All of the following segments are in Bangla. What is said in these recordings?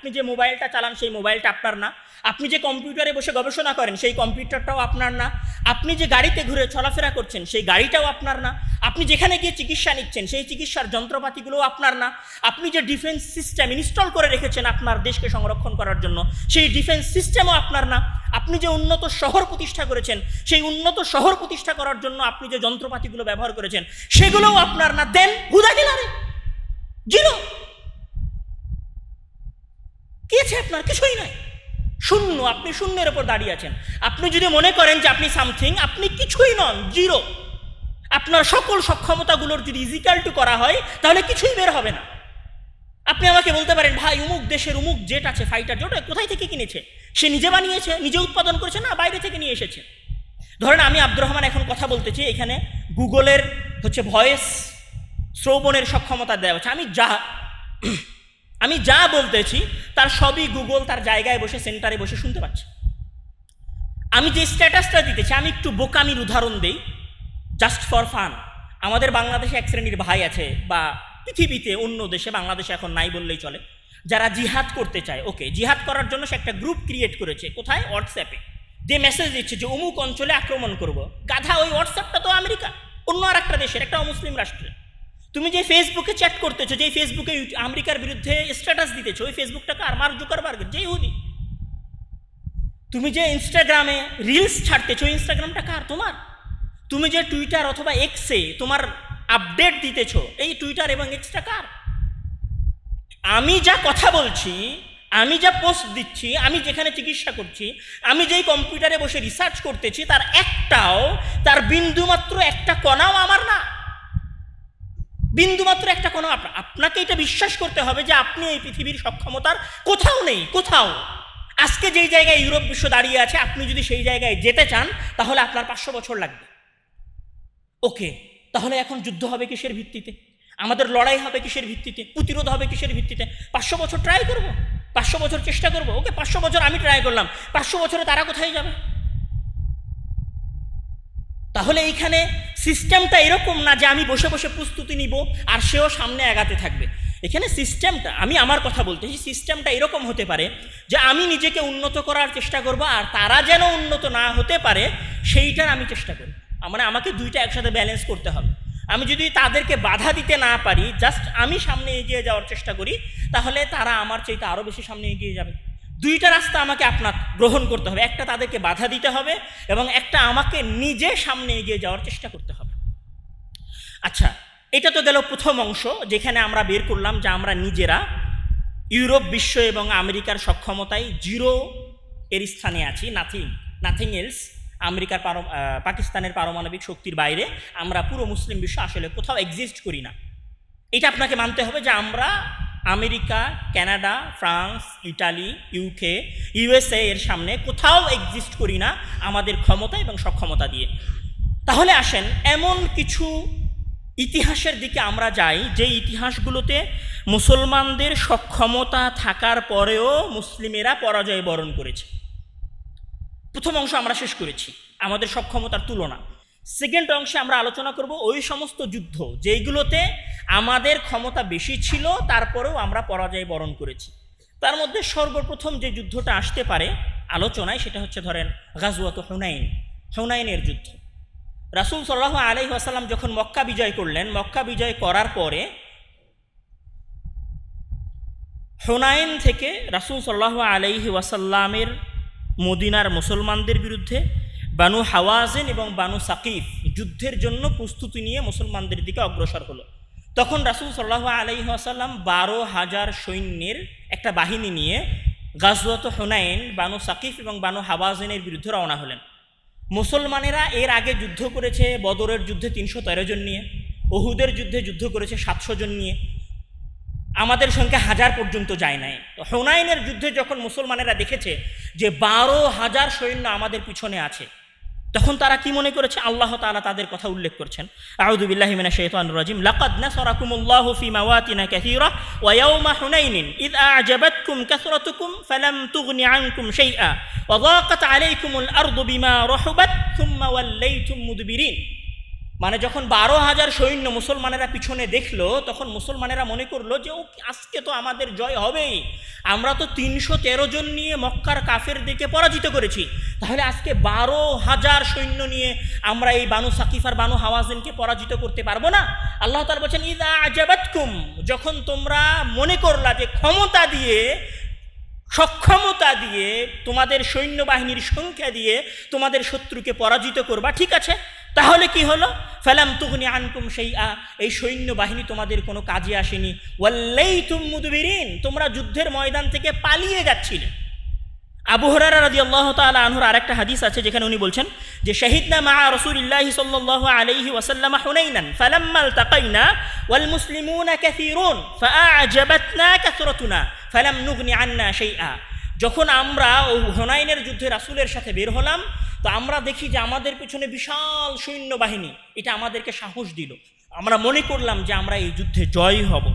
আপনি যে মোবাইলটা চালান, সেই মোবাইলটা আপনার না। আপনি যে কম্পিউটারে বসে গবেষণা করেন, সেই কম্পিউটারটাও আপনার না। আপনি যে গাড়িতে ঘুরে চলাফেরা করছেন, সেই গাড়িটাও আপনার না। আপনি যেখানে গিয়ে চিকিৎসা নিচ্ছেন, সেই চিকিৎসার যন্ত্রপাতিগুলোও আপনার না। আপনি যে ডিফেন্স সিস্টেম ইনস্টল করে রেখেছেন আপনার দেশকে সংরক্ষণ করার জন্য, সেই ডিফেন্স সিস্টেমও আপনার না। আপনি যে উন্নত শহর প্রতিষ্ঠা করেছেন, সেই উন্নত শহর প্রতিষ্ঠা করার জন্য আপনি যে যন্ত্রপাতিগুলো ব্যবহার করেছেন, সেগুলোও আপনার না। দেন, হুদা গেলারে জিরো। কি আছে আপনার, কিছুই নাই। শূন্য, আপনি শূন্যের ওপর দাঁড়িয়ে আছেন। আপনি যদি মনে করেন যে আপনি সামথিং আপনি কিছুই নন জিরো আপনার সকল সক্ষমতাগুলোর যদি ইজিক্যাল টু করা হয়, তাহলে কিছুই বের হবে না। আপনি আমাকে বলতে পারেন, ভাই, উমুক দেশের উমুক জেট আছে ফাইটার জেট কোথায় থেকে কিনেছে? সে নিজে বানিয়েছে, নিজে উৎপাদন করেছে না বাইরে থেকে নিয়ে এসেছে? ধরেন আমি আব্দুর রহমান এখন কথা বলতেছি এখানে গুগলের হচ্ছে ভয়েস শ্রবণের সক্ষমতা দেওয়া হচ্ছে। আমি যা আমি যা বলতেছি, তার সবই গুগল তার জায়গায় বসে সেন্টারে বসে শুনতে পাচ্ছে। আমি যে স্ট্যাটাসটা দিতেছি, আমি একটু বোকামির উদাহরণ দেই জাস্ট ফর ফান আমাদের বাংলাদেশে এক শ্রেণির ভাই আছে, বা পৃথিবীতে অন্য দেশে, বাংলাদেশে এখন নাই বললেই চলে, যারা জিহাদ করতে চায়। ওকে জিহাদ করার জন্য সে একটা গ্রুপ ক্রিয়েট করেছে, কোথায়? হোয়াটসঅ্যাপে যে মেসেজ দিচ্ছে যে, অমুক অঞ্চলে আক্রমণ করব। গাধা, ওই হোয়াটসঅ্যাপটা তো আমেরিকা, অন্য আর একটা দেশের, একটা অমুসলিম রাষ্ট্রের। তুমি যে ফেসবুকে চ্যাট করতেছো, যে ফেসবুকে আমেরিকার বিরুদ্ধে স্ট্যাটাস দিতেছো, ওই ফেসবুকটাকে আর মার্ক জুকারবার্গের যে ইহুদি। তুমি যে ইনস্টাগ্রামে রিলস ছাড়তেছো ইনস্টাগ্রামটা কার তোমার। তুমি যে টুইটার অথবা এক্সে তোমার আপডেট দিতেছো, এই টুইটার এবং এক্সটা কার? আমি যা কথা বলছি, আমি যা পোস্ট দিচ্ছি, আমি যেখানে চিকিৎসা করছি, আমি যেই কম্পিউটারে বসে রিসার্চ করতেছি, তার একটাও, তার বিন্দুমাত্র একটা কণাও আমার না। বিন্দুমাত্র একটা কোনো আপনাকে এটা বিশ্বাস করতে হবে যে আপনি এই পৃথিবীর সক্ষমতার কোথাও নেই, কোথাও। আজকে যেই জায়গায় ইউরোপ বিশ্ব দাঁড়িয়ে আছে, আপনি যদি সেই জায়গায় যেতে চান, তাহলে আপনার পাঁচশো বছর লাগবে। ওকে, তাহলে এখন যুদ্ধ হবে কিসের ভিত্তিতে? আমাদের লড়াই হবে কিসের ভিত্তিতে? প্রতিরোধ হবে কিসের ভিত্তিতে? পাঁচশো বছর ট্রাই করব? পাঁচশো বছর চেষ্টা করব? ওকে, পাঁচশো বছর আমি ট্রাই করলাম। পাঁচশো বছরে তারা কোথায় যাবে? তাহলে এইখানে সিস্টেমটা এরকম না যে আমি বসে বসে প্রস্তুতি নিব আর সেও সামনে আগাতে থাকবে। এখানে সিস্টেমটা আমি আমার কথা বলতেছি সিস্টেমটা এরকম হতে পারে যে আমি নিজেকে উন্নত করার চেষ্টা করব আর তারা যেন উন্নত না হতে পারে, সেইটার আমি চেষ্টা করি মানে আমাকে দুইটা একসাথে ব্যালেন্স করতে হবে। আমি যদি তাদেরকে বাধা দিতে না পারি জাস্ট আমি সামনে এগিয়ে যাওয়ার চেষ্টা করি, তাহলে তারা আমার চাইতে আরও বেশি সামনে এগিয়ে যাবে। দুইটা রাস্তা আমাকে আপনার গ্রহণ করতে হবে। একটা তাদেরকে বাধা দিতে হবে এবং একটা আমাকে নিজে সামনে এগিয়ে যাওয়ার চেষ্টা করতে হবে। আচ্ছা এটা তো গেল প্রথম অংশ যেখানে আমরা বের করলাম যে আমরা নিজেরা ইউরোপ, বিশ্ব এবং আমেরিকার সক্ষমতায় জিরো এর স্থানে আছি নাথিং নাথিং এলস আমেরিকার পাকিস্তানের পারমাণবিক শক্তির বাইরে আমরা পুরো মুসলিম বিশ্ব আসলে কোথাও এক্সিস্ট করি না। এটা আপনাকে মানতে হবে যে আমরা America, Canada, France, Italy, UK, USA এর সামনে কোথাও এক্সিস্ট করি না আমাদের ক্ষমতা এবং সক্ষমতা দিয়ে। তাহলে আসেন, এমন কিছু ইতিহাসের দিকে আমরা যাই, যে ইতিহাসগুলোতে মুসলমানদের সক্ষমতা থাকার পরেও মুসলিমেরা পরাজয় বরণ করেছে। প্রথম অংশ আমরা শেষ করেছি, আমাদের সক্ষমতার তুলনা। সেকেন্ড অংশে আমরা আলোচনা করব ওই সমস্ত যুদ্ধ, যেইগুলোতে আমাদের ক্ষমতা বেশি ছিল, তারপরেও আমরা পরাজয় বরণ করেছি। তার মধ্যে সর্বপ্রথম যে যুদ্ধটা আসতে পারে আলোচনায়, সেটা হচ্ছে ধরেন গাজুয়াত হুনাইন, হুনাইনের যুদ্ধ। রাসুল সাল্লাহ আলাই আসাল্লাম যখন মক্কা বিজয় করলেন, মক্কা বিজয় করার পরে হুনাইন থেকে রাসুল সাল্লাহ আলাইহি ওয়াসাল্লামের মদিনার মুসলমানদের বিরুদ্ধে বানু হাওয়াজেন এবং বানু সাকিফ যুদ্ধের জন্য প্রস্তুতি নিয়ে মুসলমানদের দিকে অগ্রসর হলো। তখন রাসুল সাল্লাহ আলাইহি আসাল্লাম বারো হাজার সৈন্যের একটা বাহিনী নিয়ে গাজওয়াত হুনাইন, বানু সাকিফ এবং বানু হাওয়াজেনের বিরুদ্ধে রওনা হলেন। মুসলমানেরা এর আগে যুদ্ধ করেছে বদরের যুদ্ধে তিনশো তেরো জন নিয়ে ওহুদের যুদ্ধে যুদ্ধ করেছে সাতশো জন নিয়ে। আমাদের সংখ্যা হাজার পর্যন্ত যায় নাই। তো হুনাইনের যুদ্ধে যখন মুসলমানেরা দেখেছে যে বারো হাজার সৈন্য আমাদের পিছনে আছে তখন তারা কি মনে করেছে আল্লাহ তালা তাদের কথা উল্লেখ করছেন আউদুবিল্লাহ মিনা শেতান রাজিম লাকাদ নাসরাকুমুল্লাহ ফি মাওয়াতিনা কাসীরা ওয়া ইয়াউমা হুনাইনিন ইদ আ'জাবাতকুম কাসরাতুকুম ফালাম তুগনি আনকুম শাইআ ওয়া দাকাত আলাইকুমুল আরদু বিমা রাহাবাত থুম্মা ওয়াল্লাইতুম মুদবিরিন মানে যখন বারো হাজার সৈন্য মুসলমানেরা পিছনে দেখল, তখন মুসলমানেরা মনে করল যে ও আজকে তো আমাদের জয় হবেই। আমরা তো তিনশো তেরো জন নিয়ে মক্কার কাফের দিকে পরাজিত করেছি। তাহলে আজকে বারো হাজার সৈন্য নিয়ে আমরা এই বানু সাকিফার বানু হাওয়াজিনকে পরাজিত করতে পারব না? আল্লাহ তার বলছেন, ইদা আজাবাতকুম। যখন তোমরা মনে করলা যে ক্ষমতা দিয়ে, সক্ষমতা দিয়ে তোমাদের সৈন্যবাহিনীর সংখ্যা দিয়ে তোমাদের শত্রুকে পরাজিত করবা, ঠিক আছে? তাহলে কি হলো? ফেলাম তুগনি আনকুম সেই আ এই সৈন্যবাহিনী তোমাদের কোনো কাজে আসেনি। ওয়াল্লেই তুম মুদবিরিন। তোমরা যুদ্ধের ময়দান থেকে পালিয়ে যাচ্ছিলে। আবু হরারা রাদি আল্লাহ তালা আনহুর আরেকটা হাদিস আছে, যেখানে উনি বলছেন যে, শহীদনা মা রসুল রসুলিল্লাহ সাল্লাহ আলাইহি ওয়াসাল্লাম হুনাইনান ফালাম্মাল তাকাইনা ওয়াল মুসলিমুনা কাসীরুন, ফাআজাবাতনা কাসরাতুনা, ফালাম নুগনি আন্না শাইআ। যখন আমরা হুনাইনের যুদ্ধে রাসূলের সাথে বের হলাম তো আমরা দেখি যে আমাদের পিছনে বিশাল সৈন্যবাহিনী, এটা আমাদেরকে সাহস দিল। আমরা মনে করলাম যে আমরা এই যুদ্ধে জয়ী হব।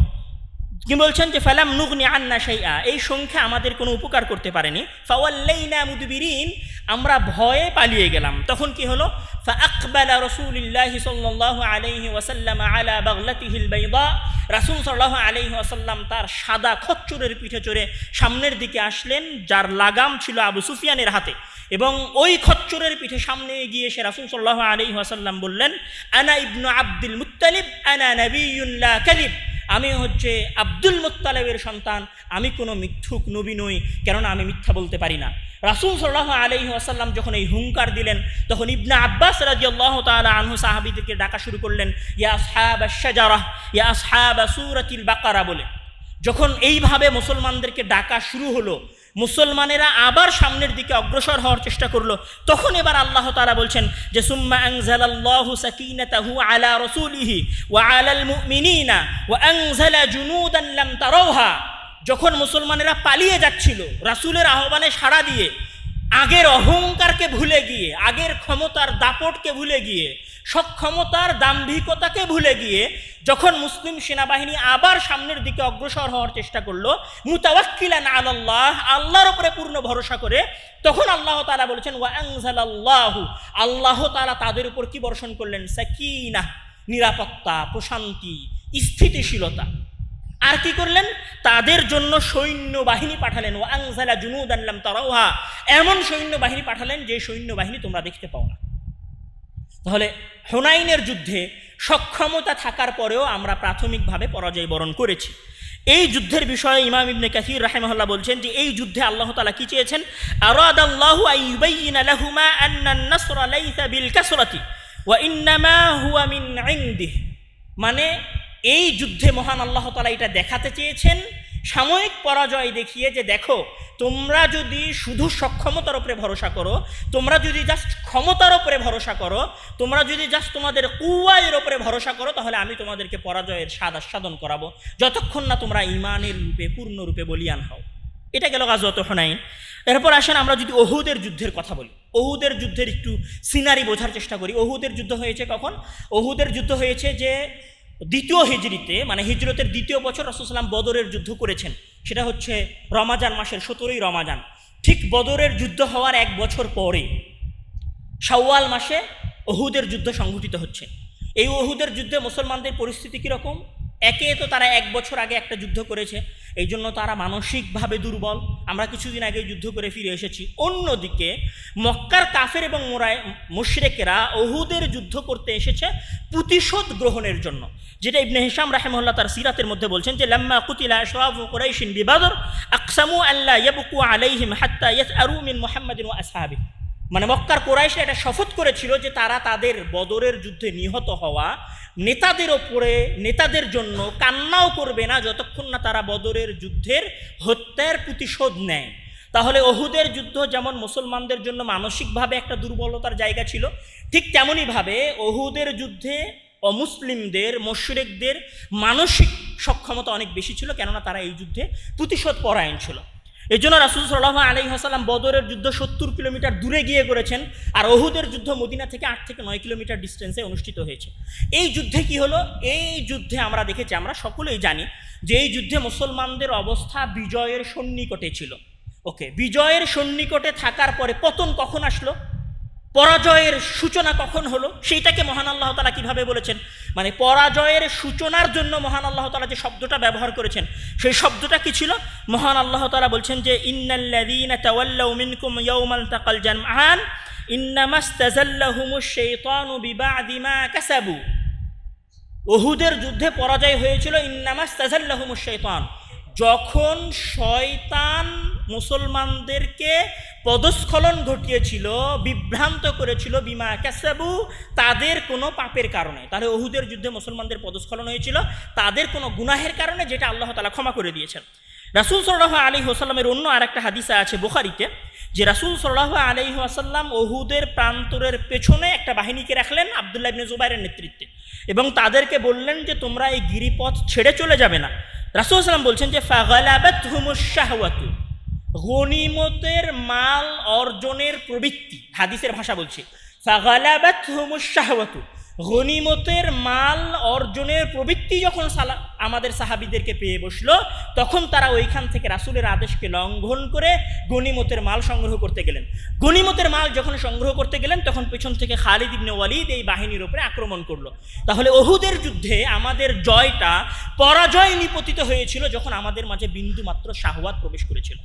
কি বলছেন যে, ফেলাম নুগনি আন্না সাইয়া এই সংখ্যা আমাদের কোনো উপকার করতে পারেনি। ফাওয়াল্লাইনা মুদবিরিন আমরা ভয়ে পালিয়ে গেলাম। তখন কি হলো? ফাকবালা রসুলিল্লাহ সাল্লাহ আলাইহি ওয়াসাল্লাম আলা বাগলাতিহিল বাইদা রাসুল সাল্লাহ আলাইহি ওয়াসাল্লাম তার সাদা খচ্চরের পিঠে চড়ে সামনের দিকে আসলেন, যার লাগাম ছিল আবু সুফিয়ানের হাতে। এবং ওই খচ্চরের পিঠে সামনে গিয়ে সে রাসূল সাল্লাল্লাহু আলাইহি ওয়াসাল্লাম বললেন, আনা ইবনু আব্দুল মুত্তালিব, আনা নাবিয়্যুন লা কাযিব। আমি হচ্ছে আব্দুল মুত্তালেবের সন্তান, আমি কোনো মিথ্যুক নবী নই, কেননা আমি মিথ্যা বলতে পারি না। রাসুল সাল্লাহ আলহি আসাল্লাম যখন এই হুঙ্কার দিলেন, তখন ইবনা আব্বাস রাজি আল্লাহ তালা আনহু সাহাবিদেরকে ডাকা শুরু করলেন, ইয়া সাহাব শাজারাহ ইয়া সাহাব সুরাতিল বাকারা বলে। যখন এইভাবে মুসলমানদেরকে ডাকা শুরু হলো মুসলমানেরা আবার সামনের দিকে অগ্রসর হওয়ার চেষ্টা করল। তখন এবার আল্লাহ তাআলা বলছেন যে, সুম্মা আলা যখন মুসলমানেরা পালিয়ে যাচ্ছিল রাসূলের আহ্বানে সাড়া দিয়ে, আগের অহংকারকে ভুলে গিয়ে, আগের ক্ষমতার দাপটকে ভুলে গিয়ে সক্ষমতার দাম্ভিকতাকে ভুলে গিয়ে যখন মুসলিম সেনাবাহিনী আবার সামনের দিকে অগ্রসর হওয়ার চেষ্টা করল, মুতাওয়াক্কিলান আলাল্লাহ, আল্লাহর উপরে পূর্ণ ভরসা করে, তখন আল্লাহ তালা বলেছেন, ওয়া আনজালাল্লাহু আল্লাহ তাআলা তাদের উপর কি বর্ষণ করলেন? সাকিনা, নিরাপত্তা, প্রশান্তি, স্থিতিশীলতা। আর কি করলেন? তাদের জন্য সৈন্যবাহিনী পাঠালেন। ও আংজালা জুনুদ আনলাম তারাওহা এমন সৈন্যবাহিনী পাঠালেন যে সৈন্যবাহিনী তোমরা দেখতে পাও না। তাহলে হোনাইনের যুদ্ধে সক্ষমতা থাকার পরেও আমরা প্রাথমিকভাবে পরাজয় বরণ করেছি। এই যুদ্ধের বিষয়ে ইমাম ইবনে কাসির রাহেমহল্লা বলছেন যে এই যুদ্ধে আল্লাহ তালা কি চেয়েছেন? কাসরাতি ওয়া মানে এই যুদ্ধে মহান আল্লাহ তালা এটা দেখাতে চেয়েছেন সাময়িক পরাজয় দেখিয়ে যে দেখো, তোমরা যদি শুধু সক্ষমতার উপরে ভরসা করো, তোমরা যদি জাস্ট ক্ষমতার উপরে ভরসা করো, তোমরা যদি জাস্ট তোমাদের কুয়ায়ের উপরে ভরসা করো, তাহলে আমি তোমাদেরকে পরাজয়ের স্বাদ আস্বাদন করাবো। যতক্ষণ না তোমরা ইমানের রূপে পূর্ণরূপে বলিয়ান হও। এটা গেল গাজওয়াত হুনাইন। এরপর আসেন আমরা যদি অহুদের যুদ্ধের কথা বলি। অহুদের যুদ্ধের একটু সিনারি বোঝার চেষ্টা করি। অহুদের যুদ্ধ হয়েছে কখন? অহুদের যুদ্ধ হয়েছে যে দ্বিতীয় হিজড়িতে মানে হিজরতের দ্বিতীয় বছর রসুলাম বদরের যুদ্ধ করেছেন, সেটা হচ্ছে রমাজান মাসের সতেরোই রমাজান। ঠিক বদরের যুদ্ধ হওয়ার এক বছর পরে, শাওয়াল মাসে অহুদের যুদ্ধ সংঘটিত হচ্ছে। এই অহুদের যুদ্ধে মুসলমানদের পরিস্থিতি কীরকম? একে তো তারা এক বছর আগে একটা যুদ্ধ করেছে এই জন্য তারা মানসিকভাবে দুর্বল। আমরা কিছুদিন আগে যুদ্ধ করে ফিরে এসেছি। অন্যদিকে মক্কার কাফের এবং মোরায় মুশরেকেরা ওহুদের যুদ্ধ করতে এসেছে প্রতিশোধ গ্রহণের জন্য। যেটা ইবনে হিসাম রাহেমহল্লা তার সিরাতের মধ্যে বলছেন যে, লাম্মা কুতিলা আশরাফু কুরাইশিন বিবাদর, আকসামু আল্লাহ ইয়াবকু আলাইহিম হাত্তা ইয়াসআরু মিন মুহাম্মাদিন ওয়া আসহাবিহি। মানে মক্কার কোরাইশরা এটা শপথ করেছিল যে, তারা তাদের বদরের যুদ্ধে নিহত হওয়া নেতাদের ওপরে, নেতাদের জন্য কান্নাও করবে না যতক্ষণ না তারা বদরের যুদ্ধের হত্যার প্রতিশোধ নেয়। তাহলে অহুদের যুদ্ধ যেমন মুসলমানদের জন্য মানসিকভাবে একটা দুর্বলতার জায়গা ছিল, ঠিক তেমনইভাবে অহুদের যুদ্ধে অমুসলিমদের, মশুরেকদের মানসিক সক্ষমতা অনেক বেশি ছিল, কেননা তারা এই যুদ্ধে প্রতিশোধ পরায়ণ ছিল। এই জন্য রাসুল সাল্লাহ আলী হাসালাম বদরের যুদ্ধ সত্তর কিলোমিটার দূরে গিয়ে করেছেন, আর অহুদের যুদ্ধ মদিনা থেকে আট থেকে নয় কিলোমিটার ডিস্টেন্সে অনুষ্ঠিত হয়েছে। এই যুদ্ধে কি হলো? এই যুদ্ধে আমরা দেখেছি, আমরা সকলেই জানি যে এই যুদ্ধে মুসলমানদের অবস্থা বিজয়ের সন্নিকটে ছিল। ওকে বিজয়ের সন্নিকটে থাকার পরে পতন কখন আসলো? পরাজয়ের সূচনা কখন হলো? সেইটাকে মহান আল্লাহ তালা কীভাবে বলেছেন? মানে পরাজয়ের সূচনার জন্য মহান আল্লাহ তালা যে শব্দটা ব্যবহার করেছেন, সেই শব্দটা কি ছিল? মহান আল্লাহ তালা বলছেন যে কাসাবু। ওহুদের যুদ্ধে পরাজয় হয়েছিল ইন্নামাস তাজাল্লাহুমুশ যখন শয়তান মুসলমানদেরকে পদস্খলন ঘটিয়েছিল, বিভ্রান্ত করেছিল, বিমা কাসাবু, তাদের কোনো পাপের কারণে, তাহলে অহুদের যুদ্ধে মুসলমানদের পদস্খলন হয়েছিল, তাদের কোনো গুনাহের কারণে যেটা আল্লাহ তালা ক্ষমা করে দিয়েছেন। রাসুল সাল্লাহ আলী হোসাল্লামের অন্য আরেকটা হাদিসা আছে বোখারিতে, যে রাসুল সাল্লাহ আলী আসাল্লাম ওহুদের প্রান্তরের পেছনে একটা বাহিনীকে রাখলেন আবদুল্লাহ জুবাইরের নেতৃত্বে এবং তাদেরকে বললেন যে তোমরা এই গিরিপথ ছেড়ে চলে যাবে না। রাসুল সাল্লাম বলছেন যে, ফাগলাবাত হুমুশাহওয়াতু গনিমতের মাল অর্জনের প্রবৃত্তি, হাদিসের ভাষা বলছে। ফাগলাবাত হুমুশাহওয়াতু গনিমতের মাল অর্জনের প্রবৃত্তি যখন সালা, আমাদের সাহাবিদেরকে পেয়ে বসল, তখন তারা ওইখান থেকে রাসুলের আদেশকে লঙ্ঘন করে গনিমতের মাল সংগ্রহ করতে গেলেন। গনিমতের মাল যখন সংগ্রহ করতে গেলেন, তখন পেছন থেকে খালিদ ইবনে ওয়ালিদ এই বাহিনীর উপরে আক্রমণ করল। তাহলে অহুদের যুদ্ধে আমাদের জয়টা পরাজয় নিপতিত হয়েছিল যখন আমাদের মাঝে বিন্দু মাত্র শাহওয়াত প্রবেশ করেছিল।